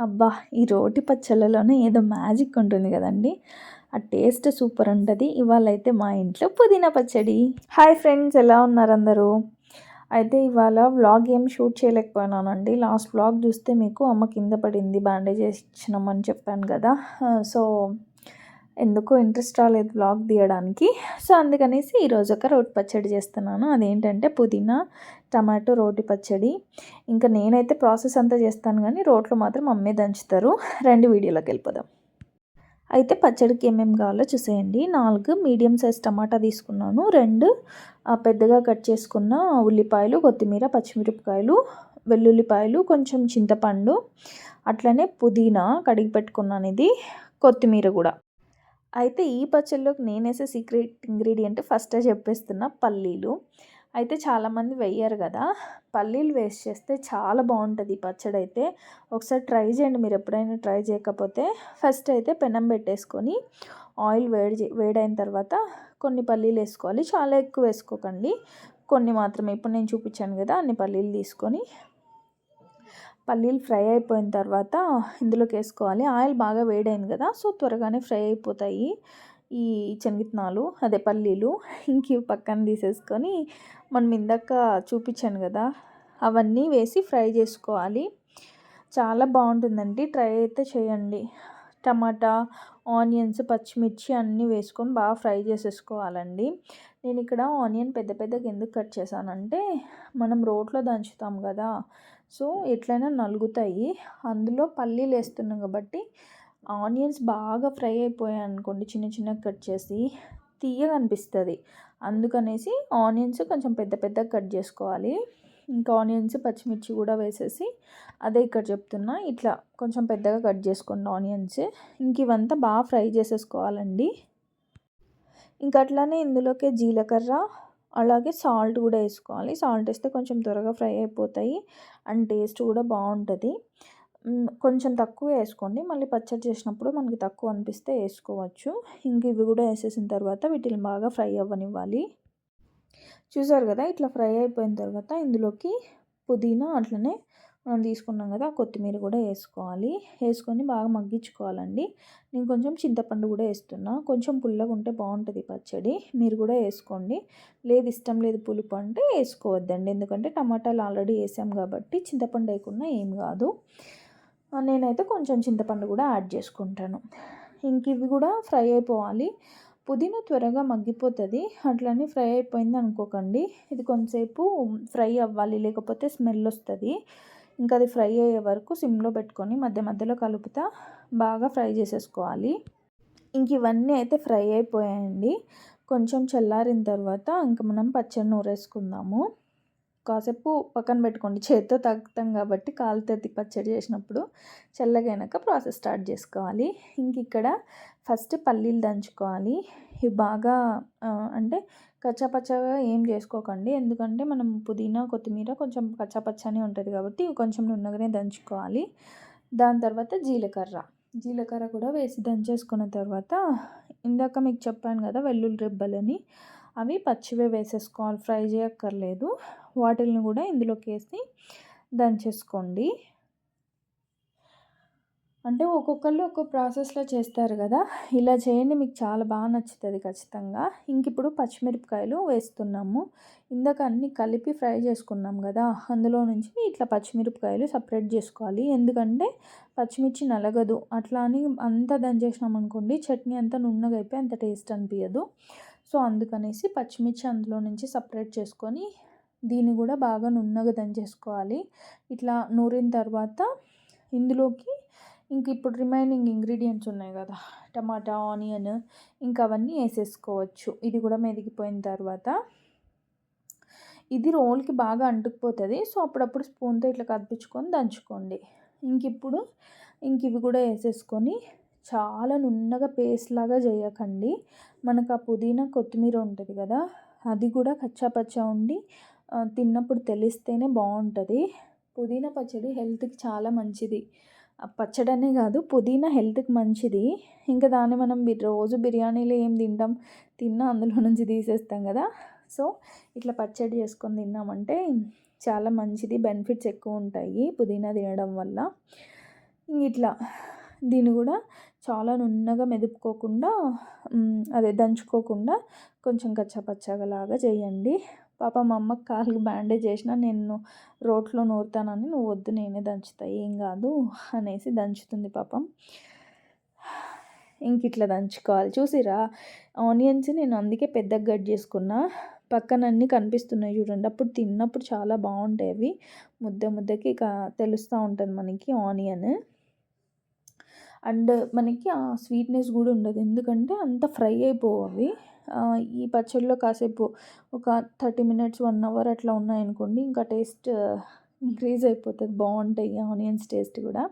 అబ్బా ఈ రోటి పచ్చళ్ళలోనే ఏదో మ్యాజిక్ ఉంటుంది కదండి. ఆ టేస్ట్ సూపర్ ఉంటుంది. ఇవాళ అయితే మా ఇంట్లో పుదీనా పచ్చడి. హాయ్ ఫ్రెండ్స్ ఎలా ఉన్నారు అందరూ? అయితే ఇవాళ వ్లాగ్ ఏం షూట్ చేయలేకపోయినానండి. లాస్ట్ వ్లాగ్ చూస్తే మీకు అమ్మ కింద పడింది బ్యాండేజ్ ఇచ్చినామని చెప్పాను కదా. సో ఎందుకో ఇంట్రెస్ట్ రాలేదు బ్లాగ్ తీయడానికి సో అందుకనేసి ఈరోజు ఒక రోటి పచ్చడి చేస్తున్నాను. అదేంటంటే పుదీనా టమాటో రోటి పచ్చడి. ఇంకా నేనైతే ప్రాసెస్ అంతా చేస్తాను కానీ రోట్లో మాత్రం అమ్మే దంచుతారు. రెండు వీడియోలోకి వెళ్ళిపోదాం. అయితే పచ్చడికి ఏమేమి కావాలో చూసేయండి. నాలుగు మీడియం సైజ్ టమాటా తీసుకున్నాను. రెండు పెద్దగా కట్ చేసుకున్న ఉల్లిపాయలు కొత్తిమీర పచ్చిమిరపకాయలు వెల్లుల్లిపాయలు కొంచెం చింతపండు అట్లనే పుదీనా కడిగి పెట్టుకున్నాను ఇది కొత్తిమీర కూడా. అయితే ఈ పచ్చళ్ళలోకి నేనేసే సీక్రెట్ ఇంగ్రీడియంట్ ఫస్టే చెప్పేస్తున్న పల్లీలు. అయితే చాలామంది వెయ్యరు కదా పల్లీలు వేస్ట్ చేస్తే చాలా బాగుంటుంది ఈ పచ్చడి అయితే ఒకసారి ట్రై చేయండి మీరు ఎప్పుడైనా ట్రై చేయకపోతే. ఫస్ట్ అయితే పెనం పెట్టేసుకొని ఆయిల్ వేడి వేడైన తర్వాత కొన్ని పల్లీలు వేసుకోవాలి. చాలా ఎక్కువ వేసుకోకండి. కొన్ని మాత్రమే. ఇప్పుడు నేను చూపించాను కదా అన్ని పల్లీలు తీసుకొని పల్లీలు ఫ్రై అయిపోయిన తర్వాత ఇందులోకి వేసుకోవాలి. ఆయిల్ బాగా వేడైంది కదా సో త్వరగానే ఫ్రై అయిపోతాయి ఈ శనగిత్తనాలు అదే పల్లీలు. ఇంక పక్కన తీసేసుకొని మనం ఇందాక చూపించాను కదా అవన్నీ వేసి ఫ్రై చేసుకోవాలి. చాలా బాగుంటుందండి. ట్రై అయితే చేయండి. టమాటా ఆనియన్స్ పచ్చిమిర్చి అన్నీ వేసుకొని బాగా ఫ్రై చేసేసుకోవాలండి. నేను ఇక్కడ ఆనియన్ పెద్ద పెద్దగా ఎందుకు కట్ చేశానంటే మనం రోట్లో దంచుతాం కదా సో ఎట్లయినా నలుగుతాయి. అందులో పల్లీలు వేస్తున్నాం కాబట్టి ఆనియన్స్ బాగా ఫ్రై అయిపోయాయి అనుకోండి చిన్న చిన్నగా కట్ చేసి తీయగా అనిపిస్తుంది అందుకనేసి ఆనియన్స్ కొంచెం పెద్ద పెద్దగా కట్ చేసుకోవాలి. ఇంకా ఆనియన్స్ పచ్చిమిర్చి కూడా వేసేసి అదే ఇక్కడ చెప్తున్నా. ఇట్లా కొంచెం పెద్దగా కట్ చేసుకోండి ఆనియన్స్. ఇంక ఇవంతా బాగా ఫ్రై చేసేసుకోవాలండి. ఇంకా అట్లానే ఇందులోకి జీలకర్ర అలాగే సాల్ట్ కూడా వేసుకోవాలి. సాల్ట్ వేస్తే కొంచెం త్వరగా ఫ్రై అయిపోతాయి. అండ్ టేస్ట్ కూడా బాగుంటుంది. కొంచెం తక్కువ వేసుకోండి. మళ్ళీ పచ్చడి చేసినప్పుడు మనకి తక్కువ అనిపిస్తే వేసుకోవచ్చు. ఇంక ఇవి కూడా వేసేసిన తర్వాత వీటిని బాగా ఫ్రై అవ్వనివ్వాలి. చూసారు కదా? ఇట్లా ఫ్రై అయిపోయిన తర్వాత ఇందులోకి పుదీనా అట్లనే మనం తీసుకున్నాం కదా కొత్తిమీర కూడా వేసుకోవాలి. వేసుకొని బాగా మగ్గించుకోవాలండి. నేను కొంచెం చింతపండు కూడా వేస్తున్నా. కొంచెం పుల్లగా ఉంటే బాగుంటుంది పచ్చడి. మీరు కూడా వేసుకోండి. లేదు ఇష్టం లేదు పులుపు అంటే వేసుకోవద్దండి. ఎందుకంటే టమాటాలు ఆల్రెడీ వేసాం కాబట్టి చింతపండు వేయకుండా ఏం కాదు. నేనైతే కొంచెం చింతపండు కూడా యాడ్ చేసుకుంటాను. ఇంక ఇవి కూడా ఫ్రై అయిపోవాలి. పుదీనా త్వరగా మగ్గిపోతుంది. అట్లనే ఫ్రై అయిపోయింది అనుకోకండి. ఇది కొంతసేపు ఫ్రై అవ్వాలి. లేకపోతే స్మెల్ వస్తుంది. ఇంకా అది ఫ్రై అయ్యే వరకు సిమ్లో పెట్టుకొని మధ్య మధ్యలో కలుపుతా బాగా ఫ్రై చేసేసుకోవాలి. ఇంక ఇవన్నీ అయితే ఫ్రై అయిపోయాయండి. కొంచెం చల్లారిన తర్వాత ఇంకా మనం పచ్చడి నూరేసుకుందాము. కాసేపు పక్కన పెట్టుకోండి. చేతితో తాగుతాం కాబట్టి కాలుతోటి పచ్చడి చేసినప్పుడు చల్లగైనాక ప్రాసెస్ స్టార్ట్ చేసుకోవాలి. ఇంక ఇక్కడ ఫస్ట్ పల్లీలు దంచుకోవాలి. ఇవి బాగా అంటే కచ్చాపచ్చగా ఏం చేసుకోకండి. ఎందుకంటే మనం పుదీనా కొత్తిమీర కొంచెం కచ్చాపచ్చని ఉంటుంది కాబట్టి కొంచెం నున్నగానే దంచుకోవాలి. దాని తర్వాత జీలకర్ర. జీలకర్ర కూడా వేసి దంచేసుకున్న తర్వాత ఇందాక మీకు చెప్పాను కదా వెల్లుల్లి రెబ్బలని. అవి పచ్చివే వేసేసుకోవాలి. ఫ్రై చేయక్కర్లేదు. వాటిల్ని కూడా ఇందులోకి వేసి దంచేసుకోండి. అంటే ఒక్కొక్కళ్ళు ఒక్కొక్క ప్రాసెస్లో చేస్తారు కదా. ఇలా చేయండి మీకు చాలా బాగా నచ్చుతుంది ఖచ్చితంగా. ఇంక ఇప్పుడు పచ్చిమిరపకాయలు వేస్తున్నాము. ఇందాక అన్నీ కలిపి ఫ్రై చేసుకున్నాం కదా. అందులో నుంచి ఇట్లా పచ్చిమిరపకాయలు సపరేట్ చేసుకోవాలి. ఎందుకంటే పచ్చిమిర్చి నలగదు. అట్లా అని అంతా దంచేసినాం అనుకోండి చట్నీ అంతా నున్నగా అయిపోయి అంత టేస్ట్ అనిపించదు సో అందుకనేసి పచ్చిమిర్చి అందులో నుంచి సపరేట్ చేసుకొని దీన్ని కూడా బాగా నున్నగా దంచేసుకోవాలి. ఇట్లా నూరిన తర్వాత ఇందులోకి ఇంక ఇప్పుడు రిమైనింగ్ ఇంగ్రీడియంట్స్ ఉన్నాయి కదా టమాటా ఆనియన్ ఇంకా అవన్నీ వేసేసుకోవచ్చు. ఇది కూడా మెదిగిపోయిన తర్వాత. ఇది రోల్కి బాగా అంటుకుపోతుంది సో అప్పుడప్పుడు స్పూన్తో ఇట్లా కదిపించుకొని దంచుకోండి. ఇంక ఇప్పుడు ఇంక ఇవి కూడా వేసేసుకొని చాలా నున్నగా పేస్ట్ లాగా చేయకండి. మనకు ఆ పుదీనా కొత్తిమీర ఉంటుంది కదా అది కూడా కచ్చాపచ్చా ఉండి తిన్నప్పుడు తెలిస్తేనే బాగుంటుంది. పుదీనా పచ్చడి హెల్త్కి చాలా మంచిది. పచ్చడనే కాదు పుదీనా హెల్త్కి మంచిది. ఇంకా దాన్ని మనం రోజు బిర్యానీలో ఏం తింటాం తిన్నా అందులో నుంచి తీసేస్తాం కదా. సో ఇట్లా పచ్చడి చేసుకొని తిన్నామంటే చాలా మంచిది బెనిఫిట్స్ ఎక్కువ ఉంటాయి పుదీనా తినడం వల్ల. ఇట్లా దీన్ని కూడా చాలా నున్నగా మెదుపుకోకుండా అదే దంచుకోకుండా కొంచెం కచ్చాపచ్చాగా లాగా చేయండి. పాప మా అమ్మకి కాలుకి బ్యాండేజ్ చేసిన నేను రోట్లో నూరుతానని నువ్వు వద్దు నేనే దంచుతా. ఏం కాదు అనేసి దంచుతుంది పాపం. ఇంక ఇట్లా దంచుకోవాలి. చూసిరా ఆనియన్స్ నేను అందుకే పెద్దగా కట్ చేసుకున్నా. పక్కన అన్నీ కనిపిస్తున్నాయి చూడండి. అప్పుడు తిన్నప్పుడు చాలా బాగుంటాయి అవి. ముద్ద ముద్దకి ఇక తెలుస్తూ ఉంటుంది మనకి ఆనియన్. అండ్ మనకి ఆ స్వీట్నెస్ కూడా ఉండదు. ఎందుకంటే అంత ఫ్రై అయిపోవు అవి. ఈ పచ్చడిలో కాసేపు ఒక థర్టీ మినిట్స్ వన్ అవర్ అట్లా ఉన్నాయనుకోండి ఇంకా టేస్ట్ ఇంక్రీజ్ అయిపోతుంది. బాగుంటాయి ఆనియన్స్ టేస్ట్ కూడా.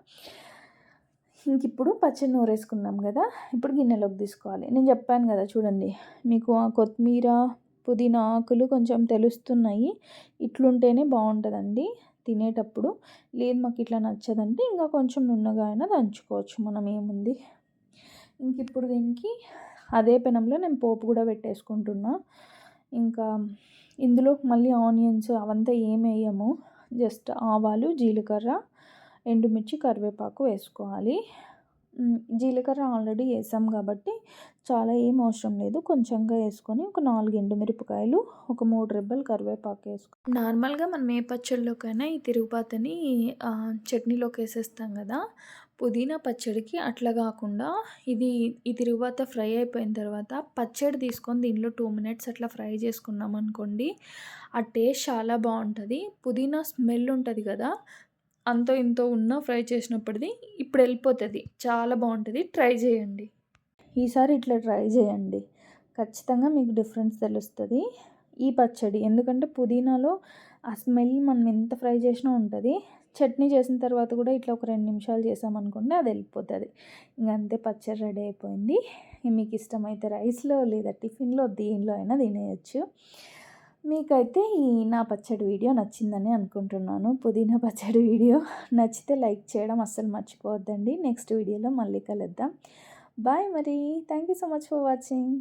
ఇంక ఇప్పుడు పచ్చడి నూరేసుకున్నాం కదా ఇప్పుడు గిన్నెలోకి తీసుకోవాలి. నేను చెప్పాను కదా చూడండి మీకు ఆ కొత్తిమీర పుదీనా ఆకులు కొంచెం తెలుస్తున్నాయి ఇట్లుంటేనే బాగుంటుందండి తినేటప్పుడు. లేదు మాకు ఇట్లా నచ్చదంటే ఇంకా కొంచెం నున్నగా అయినా దంచుకోవచ్చు మనం ఏముంది? ఇంక ఇప్పుడు దీనికి అదే పెనంలో నేను పోపు కూడా పెట్టేసుకుంటున్నా. ఇంకా ఇందులో మళ్ళీ ఆనియన్స్ అవంతా ఏం వేయము. జస్ట్ ఆవాలు జీలకర్ర ఎండుమిర్చి కరివేపాకు వేసుకోవాలి. జీలకర్ర ఆల్రెడీ వేసాం కాబట్టి చాలా ఏం అవసరం లేదు. కొంచెంగా వేసుకొని ఒక నాలుగు ఎండుమిరపకాయలు ఒక మూడు రెబ్బలు కరివేపాకు వేసుకో. నార్మల్గా మనం ఏ పచ్చళ్ళలోకైనా ఈ తిరుగుపాతని చట్నీలోకి వేసేస్తాం కదా. పుదీనా పచ్చడికి అట్లా కాకుండా ఇది ఈ తిరుగుబాత ఫ్రై అయిపోయిన తర్వాత పచ్చడి తీసుకొని దీనిలో టూ మినిట్స్ అట్లా ఫ్రై చేసుకున్నాం అనుకోండి ఆ టేస్ట్ చాలా బాగుంటుంది. పుదీనా స్మెల్ ఉంటుంది కదా అంతో ఇంతో ఉన్న ఫ్రై చేసినప్పటిది ఇప్పుడు వెళ్ళిపోతుంది. చాలా బాగుంటుంది. ట్రై చేయండి. ఈసారి ఇట్లా ట్రై చేయండి. ఖచ్చితంగా మీకు డిఫరెన్స్ తెలుస్తుంది ఈ పచ్చడి. ఎందుకంటే పుదీనాలో ఆ స్మెల్ మనం ఎంత ఫ్రై చేసినా ఉంటుంది. చట్నీ చేసిన తర్వాత కూడా ఇట్లా ఒక రెండు నిమిషాలు చేసామనుకోండి అది వెళ్ళిపోతుంది. ఇంకంతే పచ్చడి రెడీ అయిపోయింది. మీకు ఇష్టమైతే రైస్లో లేదా టిఫిన్లో దేనిలో అయినా తినేయచ్చు. మీకైతే ఈ నా పచ్చడి వీడియో నచ్చిందని అనుకుంటున్నాను. పుదీనా పచ్చడి వీడియో నచ్చితే లైక్ చేయడం అస్సలు మర్చిపోవద్దండి. నెక్స్ట్ వీడియోలో మళ్ళీ కలుద్దాం. బాయ్ మరి. Thank you so much for watching.